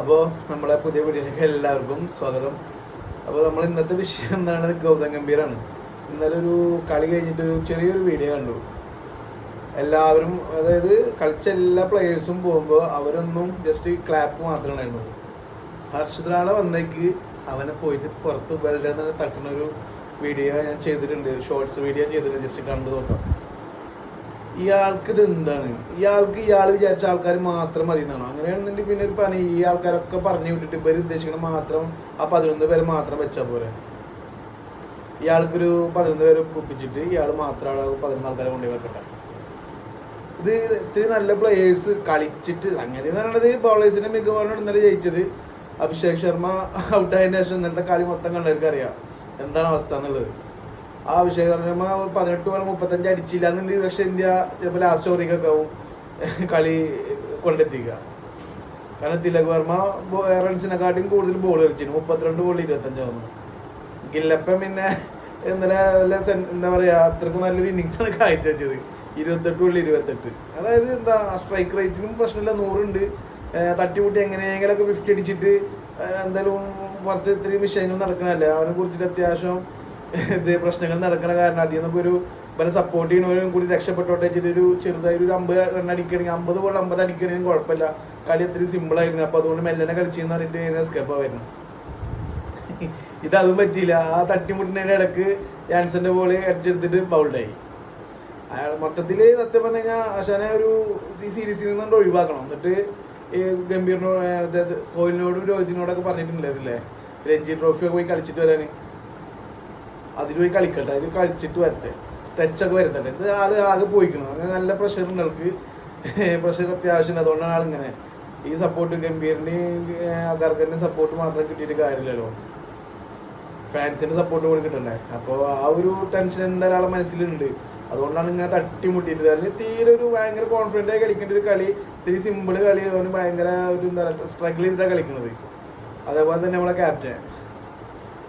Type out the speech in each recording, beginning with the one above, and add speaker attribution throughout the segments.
Speaker 1: അപ്പോൾ നമ്മളെ പുതിയ വീഡിയോയിലേക്ക് എല്ലാവർക്കും സ്വാഗതം. അപ്പോൾ നമ്മൾ ഇന്നത്തെ വിഷയം എന്താണ്? ഗൗതം ഗംഭീറാണ് ഇന്നലെ ഒരു കളി കഴിഞ്ഞിട്ട് ഒരു ചെറിയൊരു വീഡിയോ കണ്ടു. എല്ലാവരും അതായത് കളിച്ച എല്ലാ പ്ലെയേഴ്സും പോകുമ്പോൾ അവരൊന്നും ജസ്റ്റ് ക്ലാപ്പ് മാത്രമാണ് ഉള്ളത് ഹർഷിദ്രാണ വന്നേക്ക്. അവനെ പോയിട്ട് പുറത്ത് വെള്ളം തന്നെ തട്ടുന്ന ഒരു വീഡിയോ ഞാൻ ചെയ്തിട്ടുണ്ട്. ഷോർട്സ് വീഡിയോ ചെയ്തിട്ടുണ്ട്. ജസ്റ്റ് കണ്ടു നോക്കാം. ഇയാൾക്ക് ഇത് എന്താണ്? ഇയാൾക്ക് ഇയാൾ വിചാരിച്ച ആൾക്കാർ മാത്രം മതി എന്നാണോ അങ്ങനെയാണെന്നുണ്ടെങ്കിൽ പിന്നെ ഒരു പണി ഈ ആൾക്കാരൊക്കെ പറഞ്ഞു വിട്ടിട്ട് ഇവർ ഉദ്ദേശിക്കുന്ന മാത്രം ആ പതിനൊന്ന് പേര് മാത്രം വെച്ചാൽ പോരെ? ഇയാൾക്കൊരു പതിനൊന്ന് പേര് ഒപ്പിച്ചിട്ട് ഇയാൾ മാത്രം അവിടെ പതിനൊന്ന് ആൾക്കാരെ കൊണ്ടുപോയി വെക്കട്ടെ? ഇത് ഇത്തിരി നല്ല പ്ലേയേഴ്സ് കളിച്ചിട്ട് സംഗതി എന്ന് പറയുന്നത് ബോളേഴ്സിന്റെ മികവാണ് ഇന്നലെ ജയിച്ചത്. അഭിഷേക് ശർമ്മ ഔട്ടായതിനു ശേഷം ഇന്നലത്തെ കളി മൊത്തം കണ്ടവർക്ക് അറിയാം എന്താണ് അവസ്ഥ എന്നുള്ളത്? ആ വിഷയം ശർമ്മ പതിനെട്ട് പോലെ മുപ്പത്തഞ്ച് അടിച്ചില്ല എന്നുണ്ടെങ്കിൽ പക്ഷെ ഇന്ത്യ ചിലപ്പോൾ ലാസ്റ്റ് ഓവറിക്കൊക്കെ ആവും. കളി കൊണ്ടെത്തിക്കുക കാരണം തിലക് വർമ്മ റൺസിനെക്കാട്ടിയും കൂടുതൽ ബോൾ കളിച്ചിരുന്നു. മുപ്പത്തിരണ്ട് ബോൾ ഇരുപത്തഞ്ചാവുന്നു ഗില്ലപ്പൻ പിന്നെ ഇന്നലെ എന്താ പറയുക അത്രക്കും നല്ലൊരു ഇന്നിങ്സ് ആണ് കാഴ്ചവെച്ചത് ഇരുപത്തെട്ട് ഉള്ളി ഇരുപത്തെട്ട്. അതായത് എന്താ സ്ട്രൈക്ക് റേറ്റിനും പ്രശ്നമില്ല. നൂറുണ്ട് തട്ടി തട്ടിമുട്ടി എങ്ങനെയെങ്കിലൊക്കെ ഫിഫ്റ്റി അടിച്ചിട്ട് എന്തായാലും പുറത്ത് ഇത്രയും വിഷയങ്ങൾ നടക്കണല്ലേ അവനെ കുറിച്ചിട്ട് അത്യാവശ്യം ഇത് പ്രശ്നങ്ങൾ നടക്കണ കാരണം അതിൽ നിന്നൊക്കെ ഒരു ഇവരെ സപ്പോർട്ട് ചെയ്യണവരും കൂടി രക്ഷപ്പെട്ടോട്ടെ വെച്ചിട്ട് ഒരു ചെറുതായി ഒരു അമ്പത് റൺ അടിക്കണമെങ്കിൽ അമ്പത് ബോൾ അമ്പത് അടിക്കണമെങ്കിൽ കുഴപ്പമില്ല. കളി അത്രയും സിമ്പിൾ ആയിരുന്നു. അപ്പൊ അതുകൊണ്ട് മെല്ലനെ കളിച്ചെന്ന് പറഞ്ഞിട്ട് എസ്കേപ്പാ വരുന്നത് ഇത് അതും പറ്റിയില്ല. ആ തട്ടിമുട്ടിനതിന്റെ ഇടയ്ക്ക് ജാൻസന്റെ ബോൾ അടിച്ചെടുത്തിട്ട് ബൗൾഡായി അയാൾ മൊത്തത്തിൽ സത്യം പറഞ്ഞു കഴിഞ്ഞാൽ അശാനെ ഒരു സി സീരീസിൽ നിന്നുകൊണ്ട് ഒഴിവാക്കണം. എന്നിട്ട് ഈ ഗംഭീറിനോട് കോഹ്ലിനോടും രോഹിതിനോടൊക്കെ പറഞ്ഞിട്ടുണ്ടായിരുന്നില്ലേ? രഞ്ജി ട്രോഫിയൊക്കെ പോയി കളിച്ചിട്ട് വരാന്. അതിൽ പോയി കളിക്കട്ടെ അതിൽ കളിച്ചിട്ട് വരട്ടെ. ടച്ചൊക്കെ വരുത്തട്ടെ ഇത് ആൾ ആകെ പോയിക്കണം. അങ്ങനെ നല്ല പ്രഷർ ഉണ്ട് ആൾക്ക്. പ്രഷർ അത്യാവശ്യമുണ്ട്. അതുകൊണ്ടാണ് ആളിങ്ങനെ. ഈ സപ്പോർട്ട് ഗംഭീറിന് അഗർക്കറിന്റെ സപ്പോർട്ട് മാത്രം കിട്ടിയിട്ട് കാര്യമില്ലല്ലോ. ഫാൻസിന്റെ സപ്പോർട്ട് കൂടി കിട്ടണ്ടേ? അപ്പോൾ ആ ഒരു ടെൻഷൻ എന്തായാലും മനസ്സിലുണ്ട്. അതുകൊണ്ടാണ് ഇങ്ങനെ തട്ടിമുട്ടിയിട്ട്. അല്ലെങ്കിൽ തീരെ ഒരു ഭയങ്കര കോൺഫിഡന്റ് ആയി കളിക്കേണ്ട ഒരു കളി. ഇത്തിരി സിമ്പിൾ കളി. അവന് ഭയങ്കര ഒരു എന്താ സ്ട്രഗിൾ ചെയ്തിട്ടാണ് കളിക്കുന്നത് അതേപോലെ തന്നെ നമ്മളെ ക്യാപ്റ്റൻ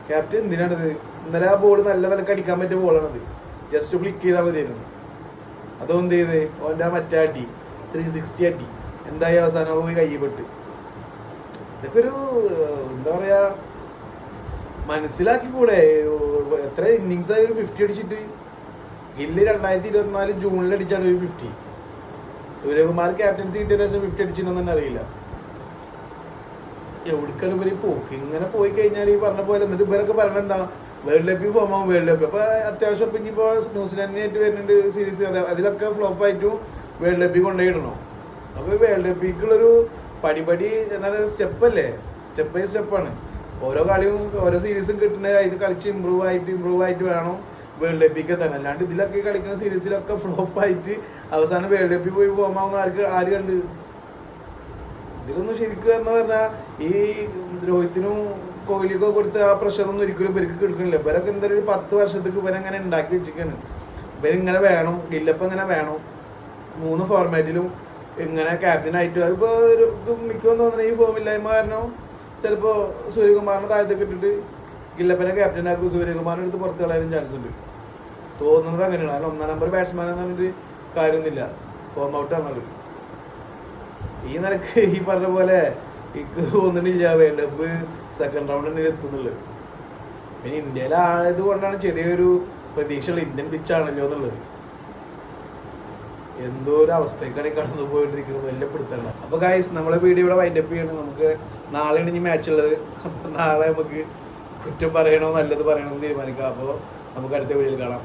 Speaker 1: ക്യാപ്റ്റൻ എന്തിനാണത്? ഇന്നലെ ആ ബോൾ നല്ല നിലയ്ക്ക് അടിക്കാൻ പറ്റിയ ബോളാണത് ജസ്റ്റ് ഫ്ലിക്ക് ചെയ്താൽ മതിയായിരുന്നു. അതോ എന്ത് ചെയ്ത്? ഓന്റെ മറ്റേ അടി ത്രീ സിക്സ്റ്റി അടി എന്തായി അവസാനം? പോയി കൈപ്പെട്ട് ഇതൊക്കെ ഒരു എന്താ പറയാ മനസ്സിലാക്കി കൂടെ എത്ര ഇന്നിങ്സ് ആയി ഒരു ഫിഫ്റ്റി അടിച്ചിട്ട്? ഗില്ല് രണ്ടായിരത്തി ഇരുപത്തിനാല് ജൂണിൽ അടിച്ചാണ് ഒരു ഫിഫ്റ്റി സൂര്യകുമാർ ക്യാപ്റ്റൻസി കിട്ടിയ ശേഷം ഫിഫ്റ്റി അടിച്ചിട്ടുണ്ടെന്ന് തന്നെ അറിയില്ല. എവിടേക്കാണ് ഇവർ പോക്ക്? ഇങ്ങനെ പോയി കഴിഞ്ഞാൽ ഈ പറഞ്ഞ പോലെ എന്നിട്ട് ഇവരൊക്കെ പറഞ്ഞ എന്താ? വേൾഡ് കപ്പിൽ പോകുമ്പോൾ വേൾഡ് കപ്പ് അപ്പൊ അത്യാവശ്യം ഇപ്പൊ ഇനിയിപ്പോ ന്യൂസിലാൻഡിനായിട്ട് വരുന്നുണ്ട് സീരീസ് അതിലൊക്കെ ഫ്ലോപ്പ് ആയിട്ടും വേൾഡ് കപ്പിൽ കൊണ്ടുപോയിടണോ? അപ്പൊ വേൾഡ് കപ്പിക്കുള്ളൊരു പടിപടി എന്നാൽ സ്റ്റെപ്പ് അല്ലേ? സ്റ്റെപ്പ് ബൈ സ്റ്റെപ്പാണ് ഓരോ കളിയും ഓരോ സീരീസും കിട്ടുന്ന ഇത് കളിച്ച് ഇമ്പ്രൂവ് ആയിട്ട് ഇമ്പ്രൂവ് ആയിട്ട് വേണം വേൾഡ് കപ്പിക്ക് തന്നെ. അല്ലാണ്ട് ഇതിലൊക്കെ കളിക്കുന്ന സീരീസിലൊക്കെ ഫ്ലോപ്പ് ആയിട്ട് അവസാനം വേൾഡ് കപ്പിൽ പോയി പോകുമ്പോൾ ആർക്ക് ആര് കണ്ട്? ഇതിലൊന്നും ശരിക്കും എന്ന് പറഞ്ഞാൽ ഈ രോഹിത്തിനും കോഹ്ലിക്കോ കൊടുത്ത ആ പ്രഷറൊന്നും ഒരിക്കലും ഇവർക്ക് കിടക്കുന്നില്ല. ഇവരൊക്കെ എന്തായാലും ഒരു പത്ത് വർഷത്തേക്ക് ഇവരങ്ങനെ ഉണ്ടാക്കി വെച്ചിരിക്കാണ്. ഇവരിങ്ങനെ വേണം ഗില്ലപ്പം ഇങ്ങനെ വേണം മൂന്ന് ഫോർമാറ്റിലും ഇങ്ങനെ ക്യാപ്റ്റൻ ആയിട്ട് അതിപ്പോ ഒരു മിക്കവും തോന്നുന്നു ഈ ഫോമില്ലായ്മ കാരണം ചിലപ്പോ സൂര്യകുമാറിനെ താഴത്തേക്ക് ഇട്ടിട്ട് ഗില്ലപ്പനെ ക്യാപ്റ്റൻ ആക്കും സൂര്യകുമാറിനെ എടുത്ത് പുറത്ത് കളയാനും ചാൻസ് ഉണ്ട്. തോന്നുന്നത് അങ്ങനെയാണ്. കാരണം ഒന്നാം നമ്പർ ബാറ്റ്സ്മാൻ എന്ന് പറഞ്ഞിട്ട് കാര്യമൊന്നുമില്ല. ഫോം ഔട്ട് ആണത് ഈ നിലയ്ക്ക് ഈ പറഞ്ഞ പോലെ എനിക്ക് തോന്നുന്നില്ല വേൾഡ് കപ്പ് സെക്കൻഡ് റൗണ്ടിൽ എത്തുന്നുള്ളത്. പിന്നെ ഇന്ത്യയിലായത് കൊണ്ടാണ് ചെറിയൊരു പ്രതീക്ഷയുള്ള ഇന്ത്യൻ പിച്ചാണല്ലോ എന്നുള്ളത്. എന്തോ ഒരു അവസ്ഥയ്ക്കാണ് ഈ കടന്നു പോയിട്ടിരിക്കുന്നത്. വലിയ പിടുത്തണം അപ്പൊ ഗായ്സ് നമ്മളെ വീഡിയോ ഇവിടെ വൈൻഡപ്പ് ചെയ്യണം. നമുക്ക് നാളെയാണ് ഇനി മാച്ച് ഉള്ളത്. അപ്പൊ നാളെ നമുക്ക് കുറ്റം പറയണോ നല്ലത് പറയണോ എന്ന് തീരുമാനിക്കാം. അപ്പോൾ നമുക്ക് അടുത്ത വീഡിയോയിൽ കാണാം.